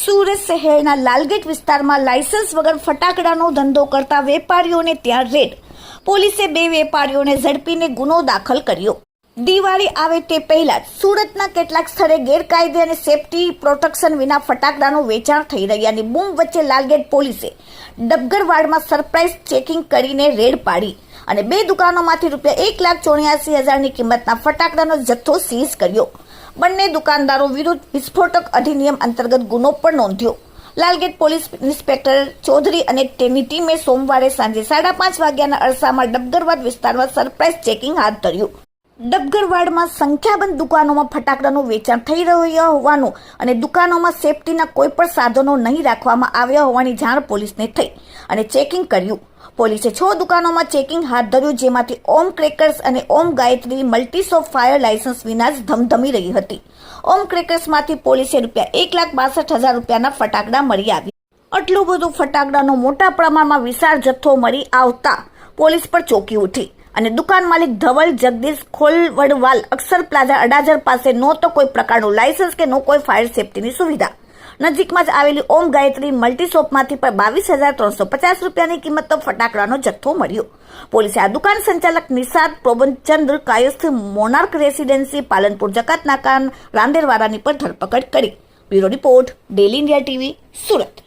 સુરત શહેરના લાલગેટ વિસ્તારમાં લાયસન્સ વગર ફટાકડાનો ધંધો કરતા વેપારીઓને ત્યાં રેડ. પોલીસે બે વેપારીઓને ઝડપીને ગુનો દાખલ કર્યો. દિવાળી આવે તે પહેલા સુરતના કેટલાક સ્થળે ગેરકાયદે અને સેફટી પ્રોટેક્શન વિના ફટાકડાનું વેચાણ થઈ રહ્યાની બૂમ વચ્ચે લાલગેટ પોલીસે ડબગરવાડમાં સરપ્રાઇઝ ચેકિંગ કરીને રેડ પાડી અને બે દુકાનોમાંથી રૂપિયા એક લાખ ચોર્યાસી હજારની કિંમતના ફટાકડાનો જથ્થો સીઝ કર્યો. બંને દુકાનદારો વિરુદ્ધ વિસ્ફોટક અધિનિયમ અંતર્ગત ગુનો પણ નોંધ્યો. લાલગેટ પોલીસ ઇન્સ્પેક્ટર ચૌધરી અને તેની ટીમે સોમવારે સાંજે સાડા પાંચ વાગ્યાના અરસામાં ડબગરવાદ વિસ્તારમાં સરપ્રાઇઝ ચેકિંગ હાથ ધર્યું. ડબગરવાડમાં સંખ્યાબંધ દુકાનોમાં ફટાકડાનું વેચાણ થઈ રહ્યું હોવાનું અને દુકાનોમાં સેફટીના કોઈ પણ સાધનો નહીં રાખવામાં આવ્યા હોવાની જાણ પોલીસને થઈ અને ચેકિંગ કર્યું. પોલીસે છ દુકાનોમાં ચેકિંગ હાથ ધર્યું જેમાંથી ઓમ ક્રેકર્સ અને ઓમ ગાયત્રી મલ્ટીસોફ ફાયર લાયસન્સ વિના જ ધમધમી રહી હતી. ઓમ ક્રેકર્સમાંથી પોલીસે રૂપિયા એક લાખ બાસઠ હજાર રૂપિયાના ફટાકડા મળી આવી આટલું બધું ફટાકડાનો મોટા પ્રમાણમાં વિશાળ જથ્થો મળી આવતા પોલીસ પર ચોકી ઉઠી. અને દુકાન માલિક ધવલ જગદીશ ખોલવડવાલ અક્ષર પ્લાઝા અડાજર પાસે નો તો કોઈ પ્રકારનું લાયસન્સ કે નો કોઈ ફાયર સેફટીની સુવિધા. નજીકમાં જ આવેલી ઓમ ગાયત્રી મલ્ટીશોપમાંથી પણ બાવીસ હજાર ત્રણસો પચાસ રૂપિયાની કિંમતનો ફટાકડાનો જથ્થો મળ્યો. પોલીસે આ દુકાન સંચાલક નિષાદ પ્રબંધચંદ્ર કાયસ્થ મોનાર્ક રેસિડેન્સી પાલનપુર જકાત નાકા રાંદેરવાડાની પણ ધરપકડ કરી. Bureau report daily India TV Surat.